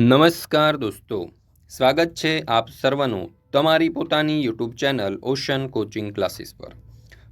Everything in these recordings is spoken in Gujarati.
નમસ્કાર દોસ્તો. સ્વાગત છે આપ સર્વનું તમારી પોતાની YouTube channel Ocean coaching classes પર.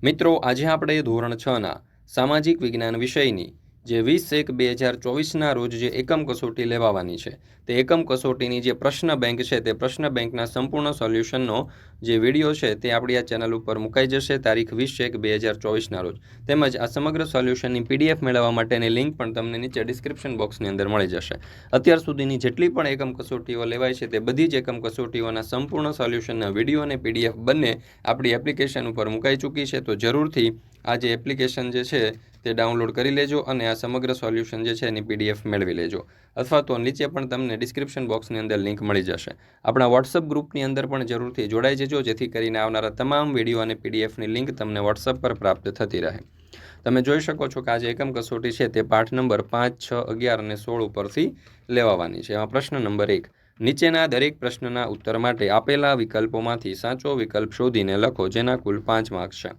મિત્રો, આજે આપણે ધોરણ છના સામાજિક વિજ્ઞાન વિષયની જે વીસ એક બે હજાર ચોવીસના રોજ જે એકમ કસોટી લેવાવાની છે, તે એકમ કસોટીની જે પ્રશ્ન બેંક છે, તે પ્રશ્ન બેંકના સંપૂર્ણ સોલ્યુશનનો જે વીડિયો છે, તે આપણી આ ચેનલ ઉપર મુકાઈ જશે તારીખ વીસ એક બે હજાર ચોવીસના રોજ. તેમજ આ સમગ્ર સોલ્યુશનની પીડીએફ મેળવવા માટેની લિંક પણ તમને નીચે ડિસ્ક્રિપ્શન બોક્સની અંદર મળી જશે. અત્યાર સુધીની જેટલી પણ એકમ કસોટીઓ લેવાય છે, તે બધી જ એકમ કસોટીઓના સંપૂર્ણ સોલ્યુશનના વીડિયો અને પીડીએફ બંને આપણી એપ્લિકેશન ઉપર મુકાઈ ચૂકી છે. તો જરૂરથી આ જે એપ્લિકેશન જે છે તે ડાઉનલોડ કરી લેજો અને આ સમગ્ર સોલ્યુશન જે છે એની પીડીએફ મેળવી લેજો. અથવા તો નીચે પણ તમને ડિસ્ક્રિપ્શન બોક્સની અંદર લિંક મળી જશે. આપણા વોટ્સઅપ ગ્રુપની અંદર પણ જરૂરથી જોડાઈ જજો, જેથી કરીને આવનારા તમામ વીડિયો અને પીડીએફની લિંક તમને વોટ્સઅપ પર પ્રાપ્ત થતી રહે. તમે જોઈ શકો છો કે આજે એકમ કસોટી છે તે પાઠ નંબર પાંચ, છ, અગિયાર અને સોળ ઉપરથી લેવાવાની છે. એમાં પ્રશ્ન નંબર એક, નીચેના દરેક પ્રશ્નના ઉત્તર માટે આપેલા વિકલ્પોમાંથી સાચો વિકલ્પ શોધીને લખો, જેના કુલ પાંચ માર્ક્સ છે.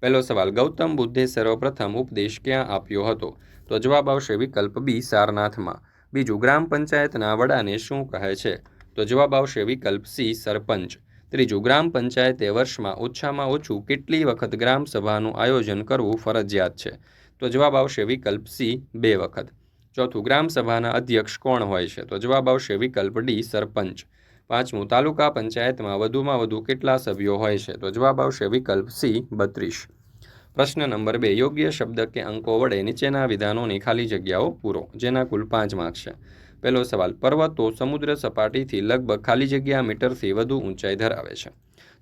પહેલો સવાલ, ગૌતમ બુદ્ધે સર્વપ્રથમ ઉપદેશ ક્યાં આપ્યો હતો? તો જવાબ આવશે વિકલ્પ બી, સારનાથમાં. બીજું, ગ્રામ પંચાયતના વડાને શું કહે છે? તો જવાબ આવશે વિકલ્પ સી, સરપંચ. ત્રીજું, ગ્રામ પંચાયતે વર્ષમાં ઓછામાં ઓછું કેટલી વખત ગ્રામ સભાનું આયોજન કરવું ફરજિયાત છે? તો જવાબ આવશે વિકલ્પ સી, બે વખત. ચોથું, ગ્રામ સભાના અધ્યક્ષ કોણ હોય છે? તો જવાબ આવશે વિકલ્પ ડી, સરપંચ. પાંચમું, તાલુકા પંચાયતમાં વધુમાં વધુ કેટલા સભ્યો હોય છે? તો જવાબ આવશે વિકલ્પ સી, બત્રીસ. પ્રશ્ન નંબર બે, યોગ્ય શબ્દ કે અંકો વડે નીચેના વિધાનોની ખાલી જગ્યાઓ પૂરો, જેના કુલ પાંચ માર્ક છે. પહેલો સવાલ, પર્વતો સમુદ્ર સપાટીથી લગભગ ખાલી જગ્યા મીટરથી વધુ ઊંચાઈ ધરાવે છે?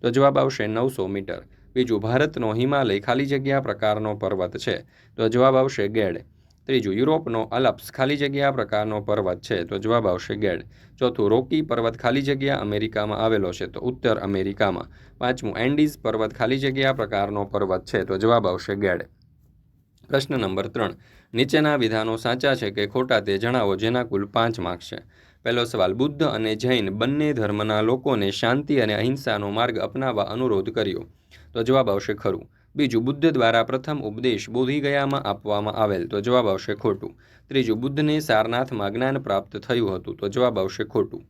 તો જવાબ આવશે નવસો મીટર. બીજું, ભારતનો હિમાલય ખાલી જગ્યા પ્રકારનો પર્વત છે? તો જવાબ આવશે ગેડ. ત્રીજું, યુરોપનો અલપ્સ ખાલી જગ્યા પ્રકારનો પર્વત છે, તો જવાબ આવશે ગેડ. ચોથું, રોકી પર્વત ખાલી જગ્યા અમેરિકામાં આવેલો છે, તો ઉત્તર અમેરિકામાં. પાંચમું, એન્ડીઝ પર્વત ખાલી જગ્યા પ્રકારનો પર્વત છે, તો જવાબ આવશે ગેડ. પ્રશ્ન નંબર ત્રણ, નીચેના વિધાનો સાચા છે કે ખોટા તે જણાવો જેના કુલ પાંચ માર્ક છે. પહેલો સવાલ, બુદ્ધ અને જૈન બંને ધર્મના લોકોને શાંતિ અને અહિંસાનો માર્ગ અપનાવવા અનુરોધ કર્યો, તો જવાબ આવશે ખરું. બીજું બુદ્ધ દ્વારા પ્રથમ ઉપદેશ બોધિગયામાં આપવામાં આવેલ. તો જવાબ આવશે ખોટું. ત્રીજું, બુદ્ધને સારનાથમાં જ્ઞાન પ્રાપ્ત થયું હતું. તો જવાબ આવશે ખોટું.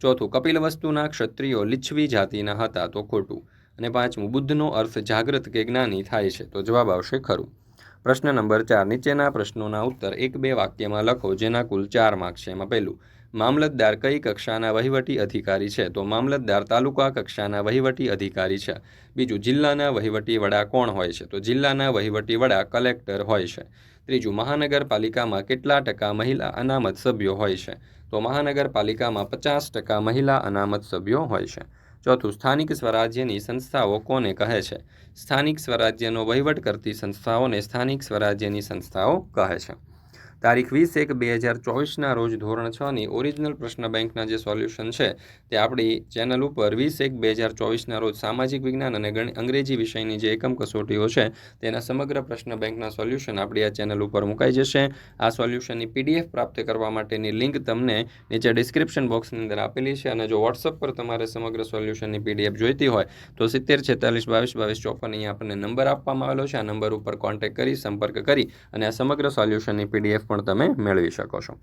ચોથું, કપિલ વસ્તુના ક્ષત્રિયો લિચ્છવી જાતિના હતા. તો ખોટું. અને પાંચમું, બુદ્ધનો અર્થ જાગૃત કે જ્ઞાની થાય છે. તો જવાબ આવશે ખરું. પ્રશ્ન નંબર ચાર, નીચેના પ્રશ્નોના ઉત્તર એક બે વાક્યમાં લખો, જેના કુલ ચાર માર્ક છે. એમાં પહેલું મામલતદાર કઈ કક્ષાના વહીવટી અધિકારી છે? તો મામલતદાર તાલુકા કક્ષાના વહીવટી અધિકારી છે. બીજું, જિલ્લાના વહીવટી વડા કોણ હોય છે? તો જિલ્લાના વહીવટી વડા કલેક્ટર હોય છે. ત્રીજું, મહાનગરપાલિકામાં કેટલા ટકા મહિલા અનામત સભ્યો હોય છે? તો મહાનગરપાલિકામાં પચાસ ટકા મહિલા અનામત સભ્યો હોય છે. ચોથું, સ્થાનિક સ્વરાજ્યની સંસ્થાઓ કોને કહે છે? સ્થાનિક સ્વરાજ્યનો વહીવટ કરતી સંસ્થાઓને સ્થાનિક સ્વરાજ્યની સંસ્થાઓ કહે છે. તારીખ વીસ એક બે હજાર ચોવીસના રોજ ધોરણ છની ઓરિજિનલ પ્રશ્ન બેંકના જે સોલ્યુશન છે, તે આપણી ચેનલ ઉપર વીસ એક બે હજાર ચોવીસના રોજ સામાજિક વિજ્ઞાન અને અંગ્રેજી વિષયની જે એકમ કસોટીઓ છે, તેના સમગ્ર પ્રશ્ન બેંકના સોલ્યુશન આપણી આ ચેનલ ઉપર મુકાઈ જશે. આ સોલ્યુશનની પીડીએફ પ્રાપ્ત કરવા માટેની લિંક તમને નીચે ડિસ્ક્રિપ્શન બોક્સની અંદર આપેલી છે અને જો વોટ્સઅપ પર તમારે સમગ્ર સોલ્યુશનની પીડીએફ જોઈતી હોય, તો સિત્તેર, છેતાલીસ, બાવીસ બાવીસ, ચોપન અહીંયા આપણને નંબર આપવામાં આવેલો છે. આ નંબર ઉપર કોન્ટેક્ટ કરી, સંપર્ક કરી અને આ સમગ્ર સોલ્યુશનની પીડીએફ પણ તમે મેળવી શકો છો.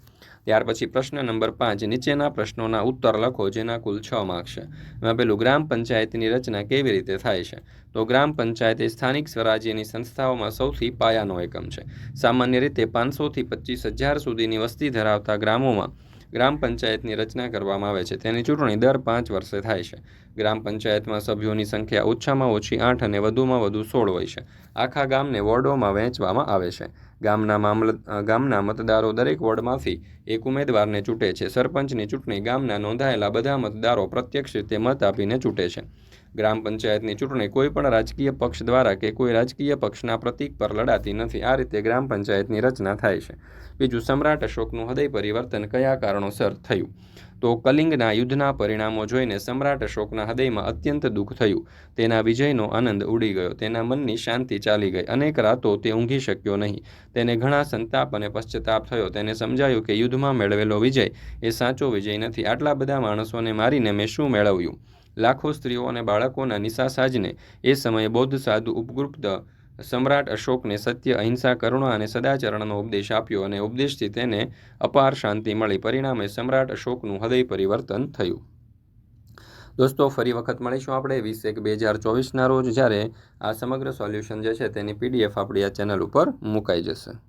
ત્યાર પછી પ્રશ્ન નંબર પાંચ, નીચેના પ્રશ્નોના ઉત્તર લખો, જેના કુલ છ માર્ક છે. એમાં પેલું ગ્રામ પંચાયતની રચના કેવી રીતે થાય છે? તો ગ્રામ પંચાયત એ સ્થાનિક સ્વરાજ્યની સંસ્થાઓમાં સૌથી પાયાનો એકમ છે. સામાન્ય રીતે પાંચસોથી પચીસ હજાર સુધીની વસ્તી ધરાવતા ગ્રામોમાં ગ્રામ પંચાયતની રચના કરવામાં આવે છે. તેની ચૂંટણી દર પાંચ વર્ષે થાય છે. ગ્રામ પંચાયતમાં સભ્યોની સંખ્યા ઓછામાં ઓછી આઠ અને વધુમાં વધુ સોળ હોય છે. આખા ગામને વોર્ડોમાં વહેંચવામાં આવે છે. ગામના મામલ ગામના મતદારો દરેક વોર્ડમાંથી એક ઉમેદવારને ચૂંટે છે. સરપંચની ચૂંટણી ગામના નોંધાયેલા બધા મતદારો પ્રત્યક્ષ રીતે મત આપીને ચૂંટે છે. ગ્રામ પંચાયતની ચૂંટણી કોઈ પણ રાજકીય પક્ષ દ્વારા કે કોઈ રાજકીય પક્ષના પ્રતીક પર લડાતી નથી. આ રીતે ગ્રામ પંચાયતની રચના થાય છે. બીજું સમ્રાટ અશોકનું હૃદય પરિવર્તન કયા કારણોસર થયું? તો કલિંગના યુદ્ધના પરિણામો જોઈને સમ્રાટ અશોકના હૃદયમાં અત્યંત દુઃખ થયું. તેના વિજયનો આનંદ ઉડી ગયો. તેના મનની શાંતિ ચાલી ગઈ. અનેક રાતો તે ઊંઘી શક્યો નહીં. તેને ઘણા સંતાપ અને પશ્ચાતાપ થયો. તેને સમજાયું કે યુદ્ધમાં મેળવેલો વિજય એ સાચો વિજય નથી. આટલા બધા માણસોને મારીને મેં શું મેળવ્યું? લાખો સ્ત્રીઓ અને બાળકોના નિશાસાજને એ સમયે બૌદ્ધ સાધુ ઉપગુપ્ત સમ્રાટ અશોકને સત્ય, અહિંસા, કરુણા અને સદાચરણનો ઉપદેશ આપ્યો અને ઉપદેશથી તેને અપાર શાંતિ મળી. પરિણામે સમ્રાટ અશોકનું હૃદય પરિવર્તન થયું. દોસ્તો, ફરી વખત મળીશું આપણે વીસ એક બે હજાર ચોવીસના રોજ જ્યારે આ સમગ્ર સોલ્યુશન જે છે તેની પીડીએફ આપણી આ ચેનલ ઉપર મુકાઈ જશે.